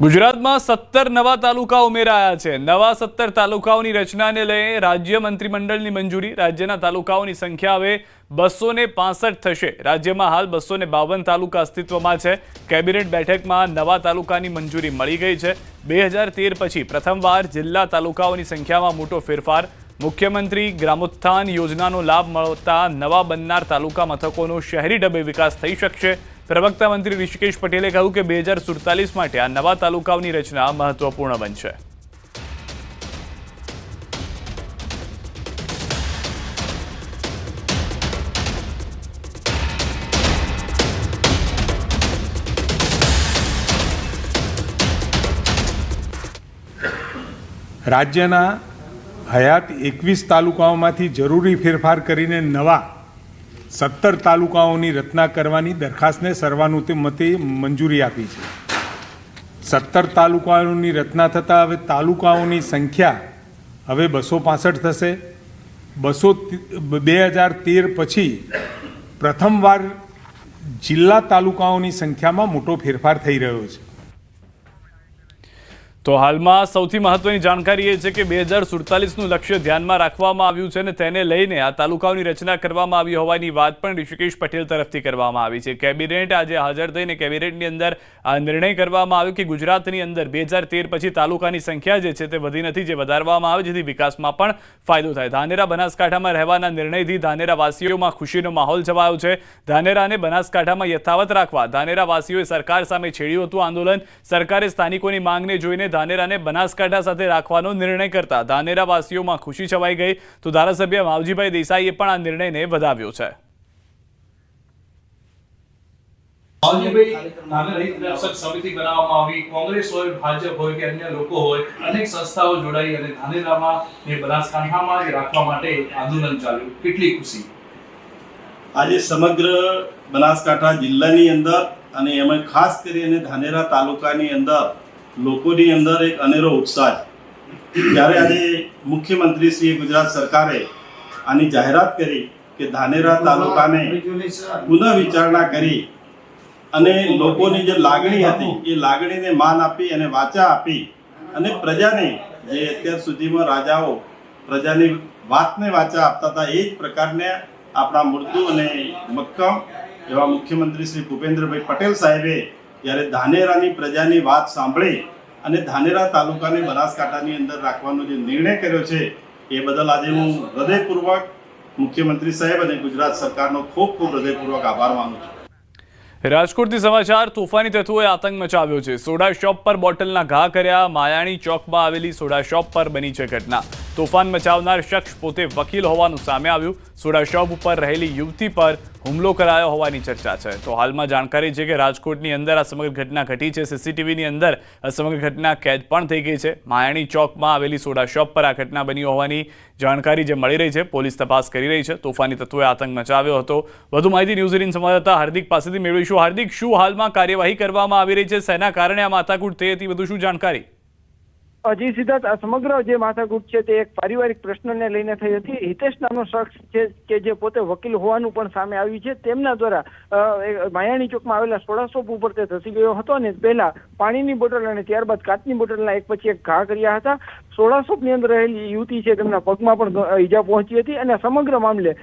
ગુજરાતમાં સત્તર નવા તાલુકા ઉમેરાયા છે. નવા સત્તર તાલુકાઓની રચનાને લઈ રાજ્ય મંત્રીમંડળની મંજૂરી. રાજ્યના તાલુકાઓની સંખ્યા હવે બસો થશે. રાજ્યમાં હાલ બસો તાલુકા અસ્તિત્વમાં છે. કેબિનેટ બેઠકમાં નવા તાલુકાની મંજૂરી મળી ગઈ છે. બે પછી પ્રથમવાર જિલ્લા તાલુકાઓની સંખ્યામાં મોટો ફેરફાર. મુખ્યમંત્રી ગ્રામોત્થાન યોજનાનો લાભ મળતા નવા બનનાર તાલુકા મથકોનો શહેરી ડબે વિકાસ થઈ શકશે. પ્રવક્તા મંત્રી ઋષિકેશ પટેલે કહ્યું કે બે હજાર સુડતાલીસ માટે આ નવા તાલુકાઓની રચના મહત્વપૂર્ણ બનશે. રાજ્યના હયાત એકવીસ તાલુકાઓમાંથી જરૂરી ફેરફાર કરીને નવા સત્તર તાલુકાઓની રચના કરવાની દરખાસ્તને સર્વાનુમતે મંજૂરી આપી છે. સત્તર તાલુકાઓની રચના થતાં હવે તાલુકાઓની સંખ્યા હવે બસો પાસઠ થશે. બસો બે હજાર તેર પછી પ્રથમવાર જિલ્લા તાલુકાઓની સંખ્યામાં મોટો ફેરફાર થઈ રહ્યો છે. તો હાલમાં સૌથી મહત્વની જાણકારી એ છે કે બે હજાર સુડતાલીસનું લક્ષ્ય ધ્યાનમાં રાખવામાં આવ્યું છે અને તેને લઈને આ તાલુકાઓની રચના કરવામાં આવી હોવાની વાત પણ ઋષિકેશ પટેલ તરફથી કરવામાં આવી છે. કેબિનેટ આજે હાજર થઈને કેબિનેટની અંદર આ નિર્ણય કરવામાં આવ્યો કે ગુજરાતની અંદર બે પછી તાલુકાની સંખ્યા જે છે તે વધી નથી, જે વધારવામાં આવે, જેથી વિકાસમાં પણ ફાયદો થાય. ધાનેરા બનાસકાંઠામાં રહેવાના નિર્ણયથી ધાનેરા વાસીઓમાં ખુશીનો માહોલ છવાયો છે. ધાનેરા અને બનાસકાંઠામાં યથાવત રાખવા ધાનેરાવાસીઓએ સરકાર સામે છેડ્યું હતું આંદોલન. સરકારે સ્થાનિકોની માંગને જોઈને ધાનેરાને બનાસકાંઠા સાથે રાખવાનો નિર્ણય કરતા ધાનેરાવાસીઓમાં ખુશી છવાઈ ગઈ. તો ધારાસભ્ય માવજીભાઈ દેસાઈએ પણ આ નિર્ણયને વધાવ્યો છે. માવજીભાઈ નામે રહિત રક્ષક સમિતિ બનાવવામાં આવી. કોંગ્રેસ હોય ભાજપ હોય કે અન્ય લોકો હોય અનેક સંસ્થાઓ જોડાઈ અને ધાનેરામાં ને બનાસકાંઠામાં જ રાખવા માટે આંદોલન ચાલ્યું. કેટલી ખુશી? આજે સમગ્ર બનાસકાંઠા જિલ્લાની અંદર અને એમાં ખાસ કરીને ધાનેરા તાલુકાની અંદર લોકોની અંદર એક અનેરો ઉત્સાહ જ્યારે આજે મુખ્યમંત્રી શ્રી ગુજરાત સરકારે આની જાહેરાત કરી કે ધાનેરા તાલુકાને પુનઃ વિચારણા કરી અને લોકોની જે લાગણી હતી, એ લાગણીને માન આપી અને વાચા આપી અને પ્રજાને જે અત્યાર સુધીમાં રાજાઓ પ્રજાની વાતને વાચા આપતા હતા, એ જ પ્રકારને આપણા મૃદુ અને મક્કમ એવા મુખ્યમંત્રી શ્રી ભૂપેન્દ્રભાઈ પટેલ સાહેબે જ્યારે ધાનેરાની પ્રજાની વાત સાંભળી અને ધાનેરા તાલુકાને બનાસકાંઠાની અંદર રાખવાનો જે નિર્ણય કર્યો છે, એ બદલ આજે હું હૃદયપૂર્વક મુખ્યમંત્રી સાહેબ અને ગુજરાત સરકારનો ખૂબ ખૂબ હૃદયપૂર્વક આભાર માનું છું. રાજકોટથી સમાચાર, તોફાની તત્વોએ આતંક મચાવ્યો છે. સોડા શોપ પર બોટલના ઘા કર્યા, માયાણી ચોકમાં આવેલી સોડા શોપ પર બની છે ઘટના. તોફાન મચાવનાર શખ્સ પોતે વકીલ હોવાનું સામે આવ્યું. સોડા શોપ ઉપર રહેલી યુવતી પર હુમલો કરાયો હોવાની ચર્ચા છે. તો હાલમાં જાણકારી છે કે રાજકોટની અંદર આ સમગ્ર ઘટના ઘટી છે. સીસીટીવીની અંદર આ સમગ્ર ઘટના કેદ પણ થઈ ગઈ છે. માયાણી ચોકમાં આવેલી સોડા શોપ પર આ ઘટના બની હોવાની જાણકારી જે મળી રહી છે. પોલીસ તપાસ કરી રહી છે. તોફાની તત્વોએ આતંક મચાવ્યો હતો. વધુ માહિતી ન્યૂઝ એટીન સંવાદદાતા હાર્દિક પાસેથી મેળવીશું. હાર્દિક, શું હાલમાં કાર્યવાહી કરવામાં આવી રહી છે? શેના કારણે આ માથાકૂટ થઈ હતી? વધુ શું જાણકારી? અજી સિદ્ધાર્થ, આ સમગ્ર જે માથાકૂટ છે તે એક પારિવારિક પ્રશ્નને લઈને થઈ હતી. હિતેશ નામનો શખ્સ છે કે જે પોતે વકીલ હોવાનું પણ સામે આવ્યું છે, તેમના દ્વારા માયાણી ચોકમાં આવેલા સોડા શોપ ઉપર તે ધસી ગયો હતો અને પહેલા પાણીની બોટલ અને ત્યારબાદ કાચની બોટલના એક પછી એક ઘા કર્યા હતા. શોપની અંદર રહેલી યુવતી છે તેમના પગમાં પણ ઈજા પહોંચી હતી અને સમગ્ર મામલે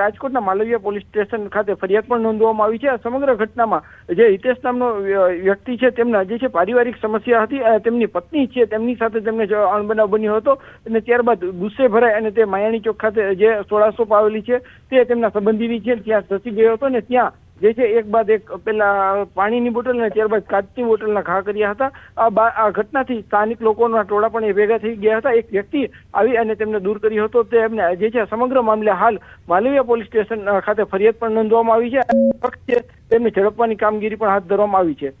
રાજકોટના માલવીયા પોલીસ સ્ટેશન ખાતે ફરિયાદ પણ નોંધવામાં આવી છે. સમગ્ર ઘટનામાં જે હિતેશ નામનો વ્યક્તિ છે તેમના જે છે પારિવારિક સમસ્યા હતી અને તેમની પત્ની છે તેમની સાથે તેમને અણબનાવ બન્યો હતો અને ત્યારબાદ ગુસ્સે ભરાય અને તે માયાણી ચોક ખાતે જે સોળાસો પાવેલી છે તે તેમના સંબંધીની છે, ત્યાં ધસી ગયો હતો ને ત્યાં જે છે, એક બાદ એક પેલા પાણીની બોટલ અને ત્યારબાદ કાચની બોટલના ઘા કર્યા હતા. આ ઘટનાથી સ્થાનિક લોકોના ટોળા પણ એ ભેગા થઈ ગયા હતા. એક વ્યક્તિ આવી અને તેમને દૂર કર્યો હતો. તે જે છે, સમગ્ર મામલે હાલ માલવીયા પોલીસ સ્ટેશન ખાતે ફરિયાદ પણ નોંધવામાં આવી છે. તેમને ઝડપવાની કામગીરી પણ હાથ ધરવામાં આવી છે.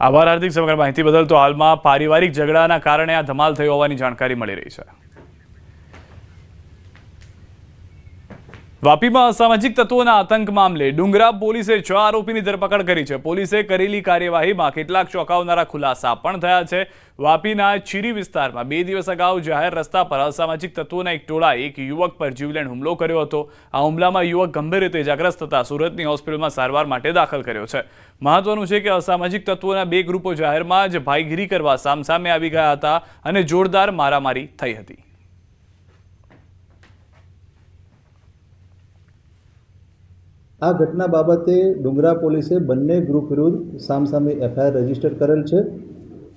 આભાર હાર્દિક સમગ્ર માહિતી બદલ. તો હાલમાં પારિવારિક ઝઘડાના કારણે આ ધમાલ થઈ હોવાની જાણકારી મળી રહી છે. વાપીમાં અસામાજિક તત્વોના આતંક મામલે ડુંગરા પોલીસે છ આરોપીની ધરપકડ કરી છે. પોલીસે કરેલી કાર્યવાહીમાં કેટલાક ચોંકાવનારા ખુલાસા પણ થયા છે. વાપીના ચીરી વિસ્તારમાં બે દિવસ અગાઉ જાહેર રસ્તા પર અસામાજિક તત્વોના એક ટોળાએ એક યુવક પર જીવલેણ હુમલો કર્યો હતો. આ હુમલામાં યુવક ગંભીર રીતે ઇજાગ્રસ્ત થતા સુરતની હોસ્પિટલમાં સારવાર માટે દાખલ કર્યો છે. મહત્વનું છે કે અસામાજિક તત્વોના બે ગ્રુપો જાહેરમાં જ ભાઈગીરી કરવા સામસામે આવી ગયા હતા અને જોરદાર મારામારી થઈ હતી. આ ઘટના બાબતે ડુંગરા પોલીસે બંને ગ્રુપ વિરુદ્ધ સામસામે એફઆઈઆર રજિસ્ટર કરેલ છે.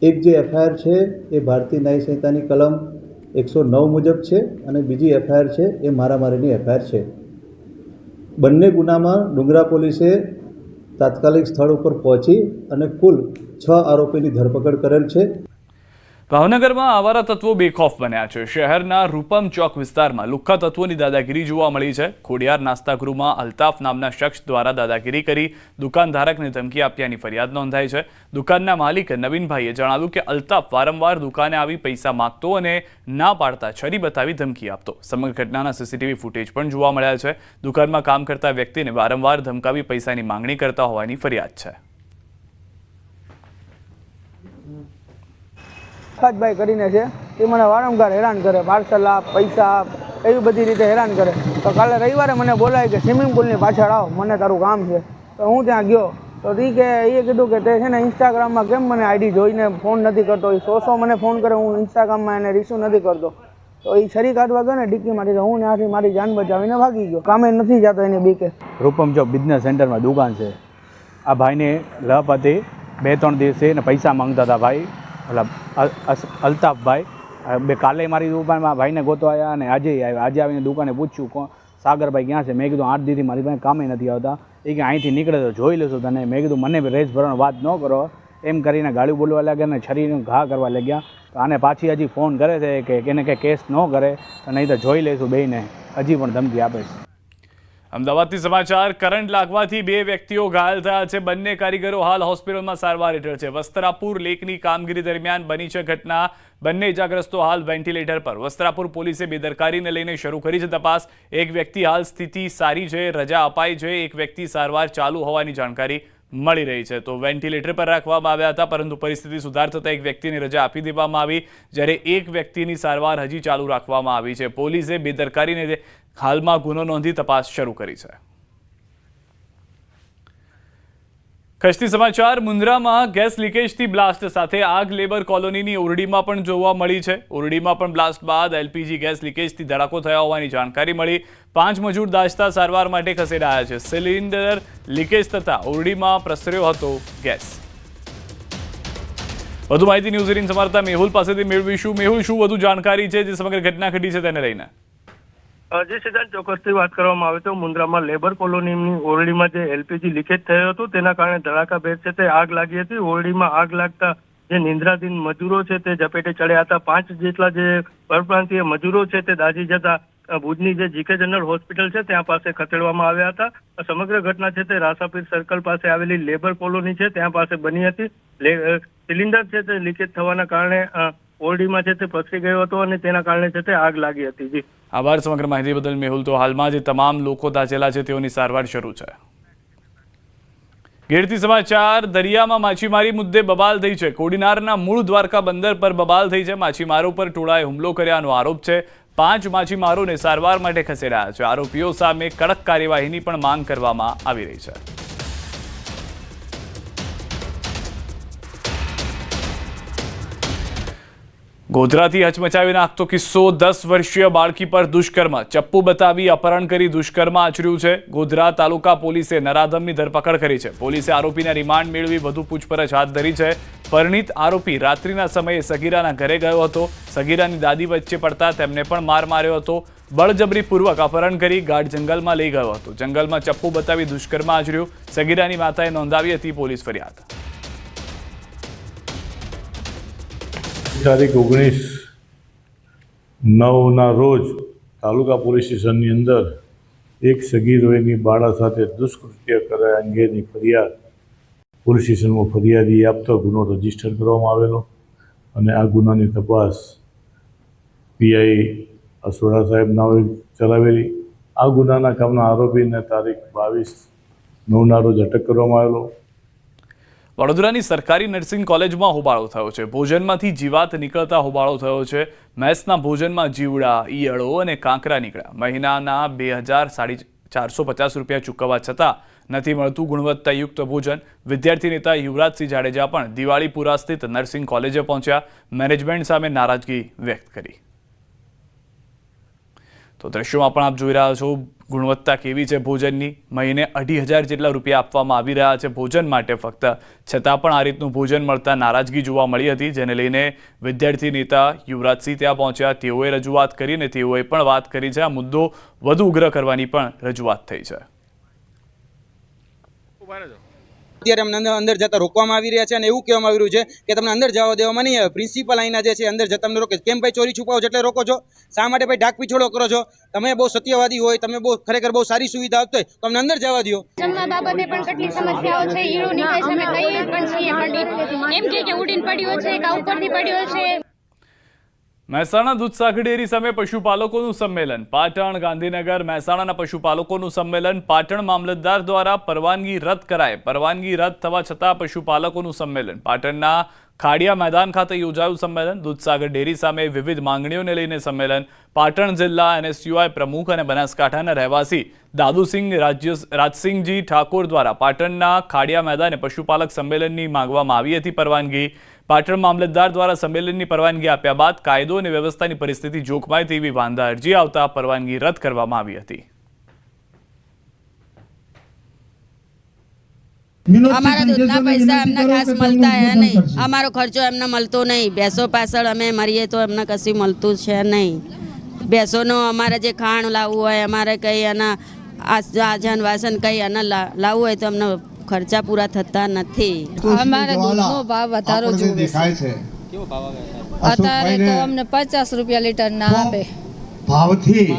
એક જે એફઆઈઆર છે એ ભારતીય ન્યાય સંહિતાની કલમ એકસો નવ મુજબ છે અને બીજી એફઆઈઆર છે એ મારામારીની એફઆઈઆર છે. બંને ગુનામાં ડુંગરા પોલીસે તાત્કાલિક સ્થળ ઉપર પહોંચી અને કુલ છ આરોપીની ધરપકડ કરેલ છે. ભાવનગરમાં આવારા તત્વો બેખોફ બન્યા છે. શહેરના રૂપમ ચોક વિસ્તારમાં લુખ્ખા તત્વોની દાદાગીરી જોવા મળી છે. ખોડિયાર નાસ્તા ગૃહમાં અલ્તાફ નામના શખ્સ દ્વારા દાદાગીરી કરી દુકાનધારકને ધમકી આપ્યાની ફરિયાદ નોંધાઈ છે. દુકાનના માલિક નવીનભાઈએ જણાવ્યું કે અલ્તાફ વારંવાર દુકાને આવી પૈસા માગતો અને ના પાડતા છરી બતાવી ધમકી આપતો. સમગ્ર ઘટનાના સીસીટીવી ફૂટેજ પણ જોવા મળ્યા છે. દુકાનમાં કામ કરતા વ્યક્તિને વારંવાર ધમકાવી પૈસાની માંગણી કરતા હોવાની ફરિયાદ છે. પ્રકાશભાઈ કરીને છે, એ મને વારંવાર હેરાન કરે પાર્સલ આપ, પૈસા આપ, એવી બધી રીતે હેરાન કરે. તો કાલે રવિવારે મને બોલાય કે સ્વિમિંગ પુલની પાછળ આવો, મને તારું કામ છે. તો હું ત્યાં ગયો. તો એ કે એ કીધું કે તે છે ને ઇન્સ્ટાગ્રામમાં કેમ મને આઈડી જોઈને ફોન નથી કરતો? એ સો સો મને ફોન કરે, હું ઇન્સ્ટાગ્રામમાં એને રિસીવ નથી કરતો. તો એ છરી કાઢવા ગયો ને ડિક્કીમાંથી તો હું ત્યાંથી મારી જાન બચાવીને ભાગી ગયો. કામે નથી જતો એની બીકે. રૂપમ ચોક બિઝનેસ સેન્ટરમાં દુકાન છે. આ ભાઈને લપ હતી બે ત્રણ દિવસે એને પૈસા માંગતા હતા ભાઈ. ઓલા અલ્તાફભાઈ બે કાલે મારી દુકાનમાં ભાઈને ગોતો આવ્યા અને આજે આવ્યા આજે આવીને દુકાને પૂછ્યું, કોણ? સાગરભાઈ ક્યાં છે? મેં કીધું, આઠ દીથી મારી પાસે કામે નથી આવતા. એ કે, અહીંથી નીકળે તો જોઈ લેશું તને. મેં કીધું, મને રેસ ભરવાનો વાત ન કરો. એમ કરીને ગાળું બોલવા લાગ્યા અને છરીને ઘા કરવા લાગ્યા. તો આને પાછી હજી ફોન કરે છે કે એને કે કેસ ન કરે નહીં તો જોઈ લઈશું બેને હજી પણ ધમકી આપે છે. અમદાવાદથી સમાચાર, કરંટ લાગવાથી બે વ્યક્તિઓ ઘાયલ થયા છે. બંને કારીગરો હાલ હોસ્પિટલમાં સારવાર હેઠળ છે. વસ્ત્રાપુર લેકની કામગીરી દરમિયાન બની છે ઘટના. બંને ઇજાગ્રસ્તો હાલ વેન્ટિલેટર પર. વસ્ત્રાપુર પોલીસે બેદરકારીને લઈને શરૂ કરી છે તપાસ. એક વ્યક્તિ હાલ સ્થિતિ સારી છે, રજા અપાઈ છે. એક વ્યક્તિ સારવાર ચાલુ હોવાની જાણકારી મળી રહી છે. તો વેન્ટિલેટર પર રાખવામાં આવ્યા હતા, પરંતુ પરિસ્થિતિ સુધાર થતાં એક વ્યક્તિની રજા આપી દેવામાં આવી, જ્યારે એક વ્યક્તિની સારવાર હજી ચાલુ રાખવામાં આવી છે. પોલીસે બેદરકારીને હાલમાં ગુનો નોંધી તપાસ શરૂ કરી છે. ખસ્તી સમાચાર, મુન્દ્રામાં ગેસ લીકેજથી બ્લાસ્ટ સાથે આગ લેબર કોલોનીની ઓરડીમાં પણ જોવા મળી છે. ઓરડીમાં પણ બ્લાસ્ટ બાદ એલપીજી ગેસ લીકેજથી ધડાકો થયા હોવાની જાણકારી મળી. પાંચ મજૂર દાચતા સારવાર માટે ખસેડાયા છે. સિલિન્ડર લીકેજ થતાં ઓરડીમાં પ્રસર્યો હતો ગેસ. વધુ માહિતી ન્યૂઝ એટીન સમારતા મેહુલ પાસેથી મેળવીશું. મેહુલ, શું વધુ જાણકારી છે જે સમગ્ર ઘટના ઘટી છે તેને લઈને? જે સિદ્ધાંત ચોક્કસથી વાત કરવામાં આવે તો મુન્દ્રામાં લેબર કોલોનીની ઓરડીમાં જે એલપીજી લીકેજ થયો હતો, તેના કારણે ધડાકાભેર છે તે આગ લાગી હતી. ઓરડીમાં આગ લાગતા જે નિંદ્રાધીન મજૂરો છે તે ઝપેટે ચડ્યા હતા. પાંચ જેટલા જે પરપ્રાંતીય મજૂરો છે તે દાઝી જતા ભુજની જે જીકે જનરલ હોસ્પિટલ છે ત્યાં પાસે ખસેડવામાં આવ્યા હતા. સમગ્ર ઘટના છે તે રાસાપીર સર્કલ પાસે આવેલી લેબર કોલોની છે, ત્યાં પાસે બની હતી. સિલિન્ડર છે તે લીકેજ થવાના કારણે ઓરડીમાં છે તે પસરી ગયો હતો અને તેના કારણે છે તે આગ લાગી હતી. જી. આભાર સમગ્ર માહિતી બદલ મેહુલ તો હાલમાં જે તમામ લોકો દાચેલા છે, તેઓની સારવાર શરૂ છે. ગીરથી સમાચાર, દરિયામાં માછીમારી મુદ્દે બબાલ થઈ છે. કોડીનારના મૂળ દ્વારકા બંદર પર બબાલ થઈ છે. માછીમારો પર ટોળાએ હુમલો કર્યાનો આરોપ છે. પાંચ માછીમારોને સારવાર માટે ખસેડાયા છે. આરોપીઓ સામે કડક કાર્યવાહીની પણ માંગ કરવામાં આવી રહી છે. ગોધરાથી હચમચાવી નાખતો કિસ્સો દસ વર્ષીય બાળકી પર દુષ્કર્મ. ચપ્પુ બતાવી અપહરણ કરી દુષ્કર્મ આચર્યું છે. ગોધરા તાલુકા પોલીસે નરાધમની ધરપકડ કરી છે. પોલીસે આરોપીને રિમાન્ડ મેળવી વધુ પૂછપરછ હાથ ધરી છે. પરિણીત આરોપી રાત્રિના સમયે સગીરાના ઘરે ગયો હતો. સગીરાની દાદી વચ્ચે પડતા તેમને પણ માર માર્યો હતો. બળજબરીપૂર્વક અપહરણ કરી ગાઢ જંગલમાં લઈ ગયો હતો. જંગલમાં ચપ્પુ બતાવી દુષ્કર્મ આચર્યું. સગીરાની માતાએ નોંધાવી હતી પોલીસ ફરિયાદ. તારીખ ઓગણીસ નવના રોજ તાલુકા પોલીસ સ્ટેશનની અંદર એક સગીરોની બાળા સાથે દુષ્કૃત્ય કર્યા અંગેની ફરિયાદ પોલીસ સ્ટેશનમાં ફરિયાદી આપતો ગુનો રજિસ્ટર કરવામાં આવેલો અને આ ગુનાની તપાસ પીઆઈ અસોડા સાહેબ નાવે ચલાવેલી. આ ગુનાના કામના આરોપીને તારીખ બાવીસ નવના રોજ અટક કરવામાં આવેલો. વડોદરાની સરકારી નર્સિંગ કોલેજમાં હોબાળો થયો છે. ભોજનમાંથી જીવાત નીકળતા હોબાળો થયો છે. મેસના ભોજનમાં જીવડા, ઈયળો અને કાંકરા નીકળ્યા. મહિનાના બે હજાર સાડી ચારસો પચાસ રૂપિયા ચૂકવવા છતાં નથી મળતું ગુણવત્તાયુક્ત ભોજન. વિદ્યાર્થી નેતા યુવરાજસિંહ જાડેજા પણ દિવાળીપુરા સ્થિત નર્સિંગ કોલેજે પહોંચ્યા. મેનેજમેન્ટ સામે નારાજગી વ્યક્ત કરી. તો દ્રશ્યોમાં પણ આપ જોઈ રહ્યા છો ગુણવત્તા કેવી છે ભોજનની? મહિને અઢી હજાર જેટલા રૂપિયા આપવામાં આવી રહ્યા છે ભોજન માટે ફક્ત. છતાં પણ આ રીતનું ભોજન મળતા નારાજગી જોવા મળી હતી, જેને લઈને વિદ્યાર્થી નેતા યુવરાજસિંહ ત્યાં પહોંચ્યા. તેઓએ રજૂઆત કરી અને તેઓએ પણ વાત કરી છે. આ મુદ્દો વધુ ઉગ્ર કરવાની પણ રજૂઆત થઈ છે. અત્યારે અમને અંદર જતા રોકવામાં આવી રહ્યા છે અને એવું કહેવામાં આવી રહ્યું છે કે તમને અંદર જવા દેવામાં નહીં આવે. પ્રિન્સિપલ અહીંના જે છે અંદર જતા તમને રોકે. કેમ ભાઈ ચોરી છુપાવો એટલે રોકો છો? શા માટે ભાઈ ડાક પીછોડો કરો છો? તમે બહુ સત્યવાદી હોય, તમે બહુ ખરેખર બહુ સારી સુવિધા આપતો હોય, તો અમને અંદર જવા દો બાબતે પણ કેટલી સમસ્યાઓ છે, ઈળું નીકળે છે, અમે કહીએ પણ છીએ એમ કે ઉડીને પડ્યો છે, કા ઉપરથી પડ્યો છે. મહેસાણા દૂધસાગર ડેરી સામે પશુપાલકોનું સંમેલન. પાટણ, ગાંધીનગર, મહેસાણાના પશુપાલકોનું સંમેલન. પાટણ મામલતદાર દ્વારા પરવાનગી રદ કરાય. પરવાનગી રદ થવા છતાં પશુપાલકોનું સંમેલન. પાટણના ખાડિયા મેદાન ખાતે યોજાયું સંમેલન. દૂધસાગર ડેરી સામે વિવિધ માંગણીઓને લઈને સંમેલન. પાટણ જિલ્લા એનએસયુઆઈ પ્રમુખ અને બનાસકાંઠાના રહેવાસી દાદુસિંહ રાજ્ય રાજસિંહજી ઠાકોર દ્વારા પાટણના ખાડિયા મેદાને પશુપાલક સંમેલનની માંગવામાં આવી હતી. પરવાનગી પાટણ મામલતદાર દ્વારા સંમેલનની પરવાનગી આપ્યા બાદ કાયદો અને વ્યવસ્થાની પરિસ્થિતિ જોખમાય તેવી વાંધા અરજી આવતા પરવાનગી રદ કરવામાં આવી હતી. અમારા દૂધના પૈસા એમને ખાસ મળતા હે નહીં. અમારો ખર્ચો એમને મળતો નહીં. ભેંસો પાછળ અમે મરીએ તો એમને કશું મળતું છે નહીં. ભેંસોનો અમારે જે ખાણ લાવવું હોય અમારે કંઈ એના આજન વાસન કંઈ એના લાવવું હોય તો અમને ખર્ચા પૂરા થતા નથી. અમારે દૂધનો ભાવ વધારો જોવે છે. અત્યારે તો અમને પચાસ રૂપિયા લીટર ના આપે. ભાવથી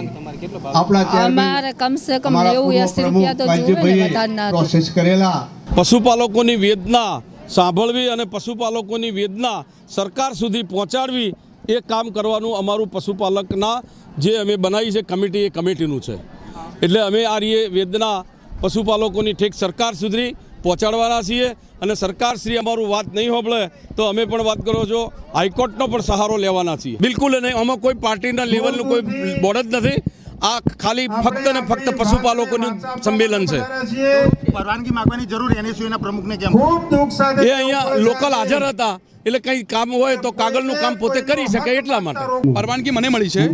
અમારે કમસે કમ નેવું એસી રૂપિયા તો વધારે ના પ્રોસેસ કરેલા. પશુપાલકોની વેદના સાંભળવી અને પશુપાલકોની વેદના સરકાર સુધી પહોંચાડવી એ કામ કરવાનું અમારું પશુપાલકના જે અમે બનાવી છે કમિટી એ કમિટીનું છે. એટલે અમે આ રીએ વેદના પશુપાલકોની ઠેક સરકાર સુધી પહોંચાડવાના છીએ અને સરકારશ્રી અમારું વાત નહીં હોબળે તો અમે પણ વાત કરો છો, હાઈકોર્ટનો પણ સહારો લેવાના છીએ. બિલકુલ નહીં આમાં કોઈ પાર્ટીના લેવલનું કોઈ બોર્ડ જ નથી. આ ખાલી ફક્ત ને ફક્ત પશુપાલકોનું સંમેલન છે. પરવાનગી માંગવાની જરૂર એનએસયુના પ્રમુખને કેમ? ખૂબ દુઃખ સાથે એ અહીંયા લોકલ હાજર હતા. એટલે કંઈ કામ હોય તો કાગળનું કામ પોતે કરી શકે એટલા માટે. પરવાનગી મને મળી છે.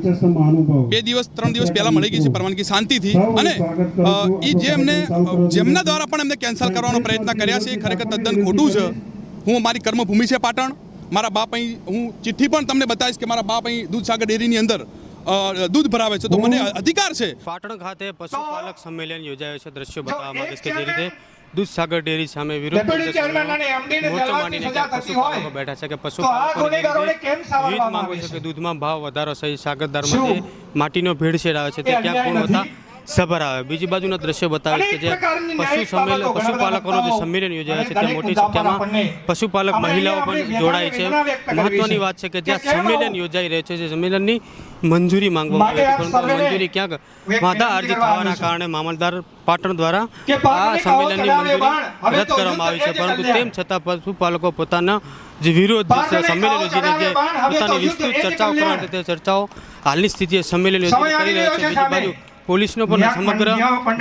બે દિવસ ત્રણ દિવસ પહેલા મળી ગઈ છે પરવાનગી શાંતિથી. અને એ જે એમને જેમના દ્વારા પણ એમને કેન્સલ કરવાનો પ્રયત્ન કર્યા છે. એ ખરેખર તદ્દન ખોટું છે. હું મારી કર્મભૂમિ છે પાટણ. મારા બાપ અહીં હું ચિઠ્ઠી પણ તમને બતાવીશ કે મારા બાપ અહીં દૂધસાગર ડેરીની અંદર દૂધ ભરાવે છે. તો મને અધિકાર છે. પાટણ ખાતે પશુપાલક સંમેલન યોજાયો છે. દ્રશ્યો બતાવવા માંગે છે કે જે રીતે દૂધસાગર ડેરી સામે વિરોધ મોરચો માંડીને પશુપાલકો બેઠા છે કે પશુપાલકોની વિવિધ માંગો છે કે દૂધમાં ભાવ વધારો સહિત સાગરદારમાં જે માટીનો ભેળસેળ આવે છે. તે ક્યાંક ગુણવત્તા સભર આવે બીજી બાજુના દ્રશ્યો બતાવે છે કે જે પશુ સંમેલન પશુપાલકોનો જે સંમેલન યોજાય છે તે મોટી સંખ્યામાં પશુપાલક મહિલાઓ પણ જોડાય છે. મહત્વની વાત છે કે જ્યાં સંમેલન યોજાઈ રહ્યું છે જે સંમેલનની મંજૂરી માંગવામાં આવી હતી. પરંતુ મંજૂરી ક્યાંક વાંધા અરજી થવાના કારણે મામલદાર પાટણ દ્વારા આ સંમેલનની મંજૂરી રદ કરવામાં આવી છે. પરંતુ તેમ છતાં પશુપાલકો પોતાના જે વિરોધ છે સંમેલન યોજીને જે પોતાની વિસ્તૃત ચર્ચાઓ કરવા તે ચર્ચાઓ હાલની સ્થિતિએ સંમેલન યોજીને કરી રહ્યા છે. બીજી બાજુ પોલીસનો પણ સમગ્ર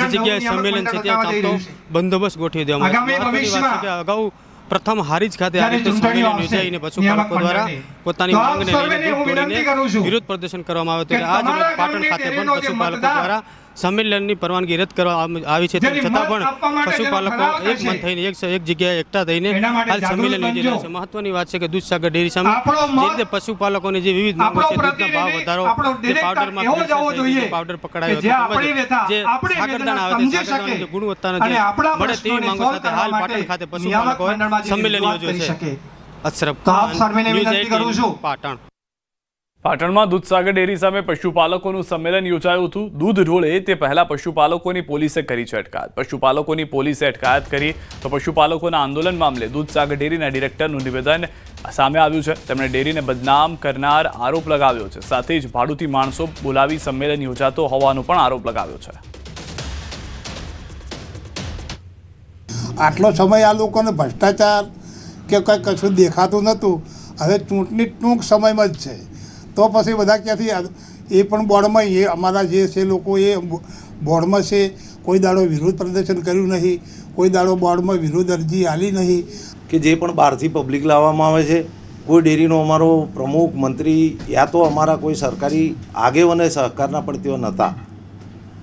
જે જગ્યાએ સંમેલન છે ત્યાં ચાલતો બંદોબસ્ત ગોઠવી દેવામાં આવ્યો. વાત છે કે અગાઉ પ્રથમ હારીજ ખાતે આ રીતે સંમેલન યોજાઈને પશુપાલકો દ્વારા પોતાની માંગને લઈને વિરોધ પ્રદર્શન કરવામાં આવ્યું હતું આજ પાટણ ખાતે પણ પશુપાલકો દ્વારા સંમેલનની પરવાનગી રદ કરવામાં આવી છે તેમ છતાં પણ પશુપાલકો એક મન થઈને એક એક જગ્યાએ એકઠા થઈને હાલ સંમેલન યોજી રહ્યા છે. મહત્વની વાત છે કે દૂધસાગર ડેરી સામે જે રીતે પશુપાલકોની જે વિવિધ માંગો છે દૂધના ભાવ વધારો જે પાવડરમાં પાવડર પકડાયો જે સાગરદાન આવે છે સાગરદાન ગુણવત્તાનો જે મળે તેવી માંગો સાથે હાલ પાટણ ખાતે પશુપાલકોએ સંમેલન યોજ્યું છે. અશરફ ખાન ન્યૂઝ 18 પાટણ. પાટણમાં દૂધસાગર ડેરી સામે પશુપાલકોનું સંમેલન યોજાયું હતું. દૂધ ઢોળે તે પહેલા પશુપાલકોની પોલીસે કરી છે અટકાયત. પશુપાલકોની પોલીસે અટકાયત કરી તો પશુપાલકોના આંદોલન મામલે દૂધસાગર ડેરીના ડિરેક્ટરનું નિવેદન સામે આવ્યું છે. તેમણે ડેરીને બદનામ કરનાર આરોપ લગાવ્યો છે. સાથે જ ભાડુતી માણસો બોલાવી સંમેલન યોજાતો હોવાનો પણ આરોપ લગાવ્યો છે. આટલો સમય આ લોકોને ભ્રષ્ટાચાર કે કંઈ કશું દેખાતું નહોતું. હવે ચૂંટણી ટૂંક સમયમાં જ છે. તો પછી બધા ક્યાંથી એ પણ બોર્ડમાં એ અમારા જે છે લોકો એ બોર્ડમાં છે. કોઈ દાડો વિરોધ પ્રદર્શન કર્યું નહીં. કોઈ દાડો બોર્ડમાં વિરોધ અરજી આલી નહીં. કે જે પણ બહારથી પબ્લિક લાવવામાં આવે છે, કોઈ ડેરીનો અમારો પ્રમુખ, મંત્રી યા તો અમારા કોઈ સરકારી આગેવાને સહકારના પણ તેઓ નહોતા.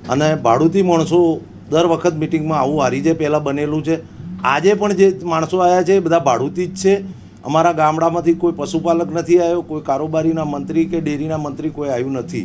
અને ભાડુતી માણસો દર વખત મિટિંગમાં આવું હારી જે પહેલાં બનેલું છે. આજે પણ જે માણસો આવ્યા છે એ બધા ભાડુતી જ છે. અમારા ગામડામાંથી કોઈ પશુપાલક નથી આવ્યો, કોઈ કારોબારીના મંત્રી કે ડેરીના મંત્રી કોઈ આવ્યું નથી.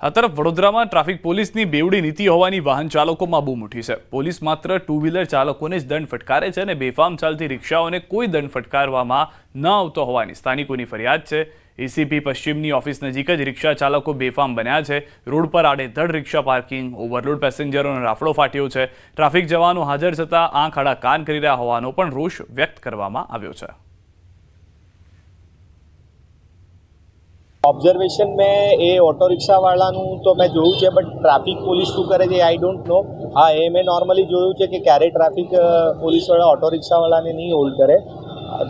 આ તરફ વડોદરામાં ટ્રાફિક પોલીસની બેવડી નીતિ હોવાની વાહન ચાલકોમાં બૂમ ઉઠી છે. પોલીસ માત્ર ટુ વ્હીલર ચાલકોને જ દંડ ફટકારે છે અને બેફામ ચાલતી રિક્ષાઓને કોઈ દંડ ફટકારવામાં ન આવતો હોવાની સ્થાનિકોની ફરિયાદ છે. એસીપી પશ્ચિમની ઓફિસ નજીક જ રિક્ષા ચાલકો બેફામ બન્યા છે. રોડ પર આડેધડ રિક્ષા પાર્કિંગ, ઓવરલોડ પેસેન્જરોનો રાફડો ફાટ્યો છે. ટ્રાફિક જવાનો હાજર છતાં આંખ આડા કાન કરી રહ્યા હોવાનો પણ રોષ વ્યક્ત કરવામાં આવ્યો છે. ઓબ્ઝર્વેશન મેં એ ઓટો રિક્ષાવાળાનું તો મેં જોયું છે બટ ટ્રાફિક પોલીસ શું કરે છે આઈ ડોન્ટ નો હા, એ મેં નોર્મલી જોયું છે કે ક્યારેય ટ્રાફિક પોલીસવાળા ઓટો રિક્ષાવાળાને નહીં હોલ્ડ કરે.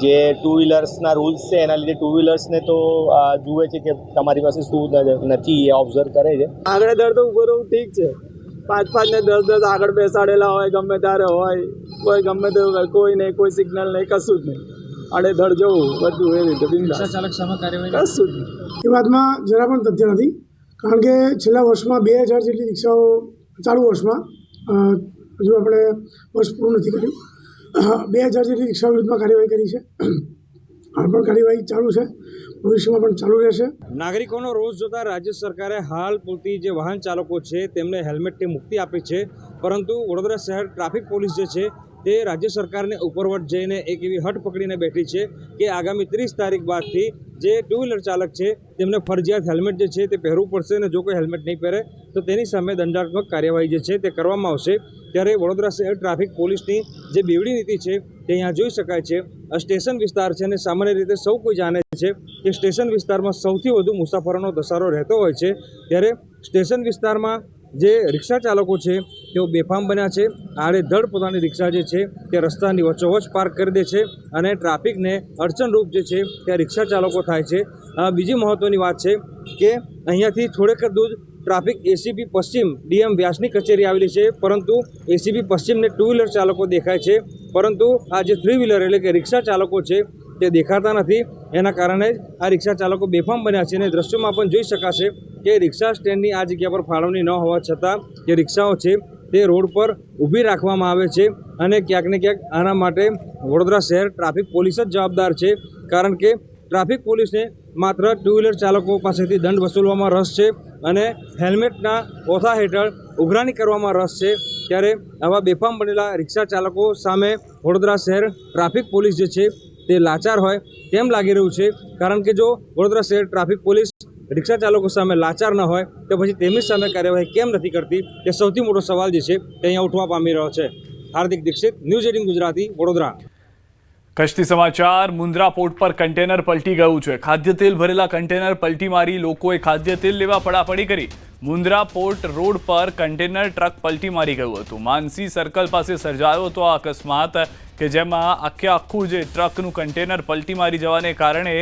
જે ટુ વ્હીલર્સના રૂલ્સ છે એના લીધે ટુ વ્હીલર્સને તો જુએ છે કે તમારી પાસે શું નથી એ ઓબ્ઝર્વ કરે છે. આગળ દર તો ઊભો રહું ઠીક છે. પાંચ પાંચ ને દસ દસ આગળ બેસાડેલા હોય ગમે ત્યારે હોય કોઈ ગમે તે કોઈ નહીં કોઈ સિગ્નલ નહીં કશું જ નહીં. આડે ધડ જવું બધું એ રીતે બિંદાસ. ચાલક સામે કાર્યવાહી કશું જ નહીં. એ વાતમાં જરા પણ તથ્ય નથી કારણ કે છેલ્લા વર્ષમાં બે હજાર જેટલી રિક્ષાઓ ચાલુ વર્ષમાં હજુ આપણે વર્ષ પૂરું નથી કર્યું. બે હજાર જેટલી રિક્ષા વિરુદ્ધમાં કાર્યવાહી કરી છે. હાલ પણ કાર્યવાહી ચાલુ છે. ભવિષ્યમાં પણ ચાલુ રહેશે. નાગરિકોનો રોષ જોતા રાજ્ય સરકારે હાલ પૂરતી જે વાહન ચાલકો છે, તેમને હેલ્મેટની મુક્તિ આપી છે. પરંતુ વડોદરા શહેર ટ્રાફિક પોલીસ જે છે તે રાજ્ય સરકારને ઉપરવટ જઈને એક એવી હટ પકડીને બેઠી છે કે આગામી ત્રીસ તારીખ બાદથી જે ટુ વ્હીલર ચાલક છે, તેમને ફરજિયાત હેલ્મેટ જે છે તે પહેરવું પડશે અને જો કોઈ હેલ્મેટ નહીં પહેરે, તો તેની સામે દંડાત્મક કાર્યવાહી જે છે તે કરવામાં આવશે. ત્યારે વડોદરા શહેર ટ્રાફિક પોલીસની જે બેવડી નીતિ છે તે અહીંયા જોઈ શકાય છે. આ સ્ટેશન વિસ્તાર છે અને સામાન્ય રીતે સૌ કોઈ જાણે છે કે સ્ટેશન વિસ્તારમાં સૌથી વધુ મુસાફરોનો ધસારો રહેતો હોય છે. ત્યારે સ્ટેશન વિસ્તારમાં જે રિક્ષા ચાલકો છે તેઓ બેફામ બન્યા છે. આડેધડ પોતાની રિક્ષા જે છે તે રસ્તાની વચ્ચોવચ પાર્ક કરી દે છે અને ટ્રાફિકને અડચણરૂપ જે છે તે રિક્ષા ચાલકો થાય છે. બીજી મહત્ત્વની વાત છે કે અહીંયાથી થોડેક દૂર ટ્રાફિક એસીપી પશ્ચિમ ડીએમ વ્યાસની કચેરી આવેલી છે. પરંતુ એસીપી પશ્ચિમને ટુ વ્હીલર ચાલકો દેખાય છે. પરંતુ આ જે થ્રી વ્હીલર એટલે કે રિક્ષા ચાલકો છે તે દેખાતા નથી. એના કારણે જ આ રિક્ષા ચાલકો બેફામ બન્યા છે અને દ્રશ્યોમાં પણ જોઈ શકાશે કે રિક્ષા સ્ટેન્ડની આ જગ્યા પર ફાળવણી ન હોવા છતાં જે રિક્ષાઓ છે તે રોડ પર ઊભી રાખવામાં આવે છે અને ક્યાંક ને ક્યાંક આના માટે વડોદરા શહેર ટ્રાફિક પોલીસ જ જવાબદાર છે. કારણ કે ટ્રાફિક પોલીસને માત્ર ટુ વ્હીલર ચાલકો પાસેથી દંડ વસૂલવામાં રસ છે અને હેલ્મેટના ઓથા હેઠળ ઉઘરાણી કરવામાં રસ છે. ત્યારે આવા બેફામ બનેલા રિક્ષા ચાલકો સામે વડોદરા શહેર ટ્રાફિક પોલીસ જે છે તે લાચાર હોય તેમ લાગી રહ્યું છે. કારણ કે જો વડોદરા શહેર ટ્રાફિક પોલીસ રિક્ષા ચાલકો સામે લાચાર ન હોય તો પછી તેમની સામે કાર્યવાહી કેમ નથી કરતી? તે સૌથી મોટો સવાલ જે છે તે અહીંયા ઉઠવા પામી રહ્યો છે. Hardik Dixit, news eighteen Gujarati, Vadodara. કચ્છથી સમાચાર મુન્દ્રા પોર્ટ પર કન્ટેનર પલટી ગયું છે. ખાદ્ય તેલ ભરેલા કન્ટેનર પલટી મારી લોકોએ ખાદ્ય તેલ લેવા પડાપડી કરી. મુન્દ્રા પોર્ટ રોડ પર કન્ટેનર ટ્રક પલટી મારી ગયું હતું. માનસી સર્કલ પાસે સર્જાયો હતો આ અકસ્માત કે જેમાં આખે આખું જે ટ્રકનું કન્ટેનર પલટી મારી જવાને કારણે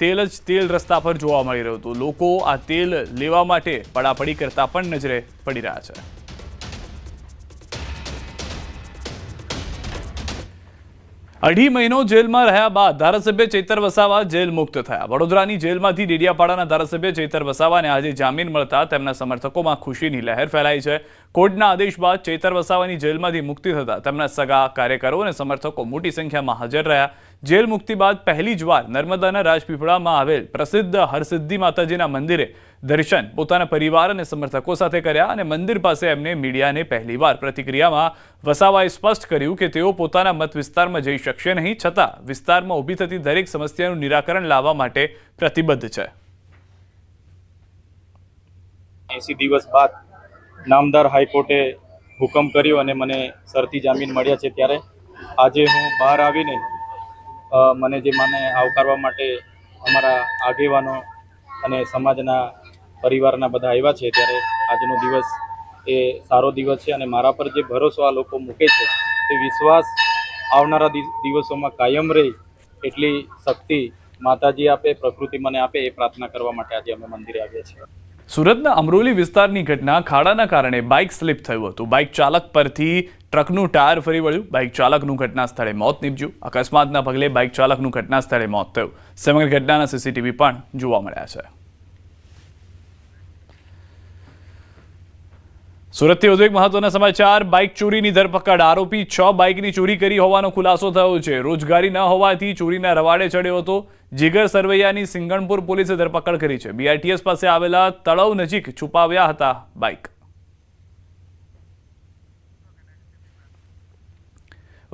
તેલ જ તેલ રસ્તા પર જોવા મળી રહ્યું હતું. લોકો આ તેલ લેવા માટે પડાપડી કરતા પણ નજરે પડી રહ્યા છે. અઢી મહિનો જેલમાં રહ્યા બાદ ધારાસભ્ય ચેતર વસાવા જેલ મુક્ત થયા. વડોદરાની જેલમાંથી ડેડિયાપાડાના ધારાસભ્ય ચેતર વસાવાને આજે જામીન મળતા તેમના સમર્થકોમાં ખુશીની લહેર ફેલાઈ છે. કોર્ટના આદેશ બાદ ચેતર વસાવાની જેલમાંથી મુક્તિ થતા તેમના સગા કાર્યકરો અને સમર્થકો મોટી સંખ્યામાં હાજર રહ્યા. જેલ મુક્તિ બાદ પહેલી જ વાર નર્મદાના રાજપીપળામાં આવેલ પ્રસિદ્ધ હરસિદ્ધિ માતાજીના મંદિરે દર્શન પોતાના પરિવાર અને સમર્થકો સાથે કર્યા અને મંદિર પાસે એમને મીડિયાને પહેલીવાર પ્રતિક્રિયામાં વસાવાએ સ્પષ્ટ કર્યું કે તેઓ પોતાના મત વિસ્તારમાં જઈ શકશે નહીં, છતાં વિસ્તારમાં ઊભી થતી દરેક સમસ્યાનું નિરાકરણ લાવવા માટે પ્રતિબદ્ધ છે. એંસી દિવસ બાદ નામદાર હાઈકોર્ટે હુકમ કર્યો અને મને શરતી જામીન મળ્યા છે ત્યારે. આજે હું બહાર આવીને મને જે મને આવકારવા માટે અમારા આગેવાનો અને સમાજના પરિવારના બધા આવ્યા છે ત્યારે આજનો દિવસ એ સારો દિવસ છે અને મારા પર જે ભરોસો આ લોકો મૂકે છે તે વિશ્વાસ આવનારા દિવસોમાં કાયમ રહે એટલી શક્તિ માતાજી આપે, પ્રકૃતિ મને આપે એ પ્રાર્થના કરવા માટે આજે અમે મંદિરે આવ્યા છીએ. સુરતના અમરોલી વિસ્તારની ઘટના ખાડાના કારણે બાઇક સ્લીપ થયું હતું. બાઇક ચાલક પરથી ટ્રકનું ટાયર ફરી વળ્યું. બાઇક ચાલકનું ઘટના સ્થળે મોત નીપજ્યું. અકસ્માતના પગલે બાઇક ચાલકનું ઘટના સ્થળે મોત થયું. સમગ્ર ઘટનાના સીસીટીવી પણ જોવા મળ્યા છે. સુરતથી વધુ એક મહત્વના સમાચાર. બાઇક ચોરીની ધરપકડ. આરોપી છ બાઇકની ચોરી કરી હોવાનો ખુલાસો થયો છે. રોજગારી ન હોવાથી ચોરીના રવાડે ચડ્યો હતો. જીગર સરવૈયાની સિંગણપુર પોલીસે ધરપકડ કરી છે. બીઆરટીએસ પાસે આવેલા તળાવ નજીક છુપાવ્યા હતા બાઇક.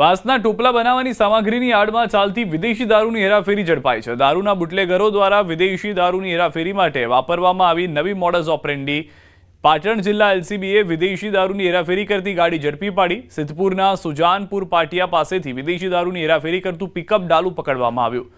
વાંસના ટોપલા બનાવવાની સામગ્રીની આડમાં ચાલતી વિદેશી દારૂની હેરાફેરી ઝડપાઈ છે. દારૂના બુટલેગરો દ્વારા વિદેશી દારૂની હેરાફેરી માટે વાપરવામાં આવી નવી મોડસ ઓપરેન્ડી. પાટણ જિલ્લા એલસીબીએ વિદેશી દારૂની હેરાફેરી કરતી ગાડી ઝડપી પાડી. સિદ્ધપુરના સુજાનપુર પાટિયા પાસેથી વિદેશી દારૂની હેરાફેરી કરતું પિકઅપ ડાલુ પકડવામાં આવ્યું.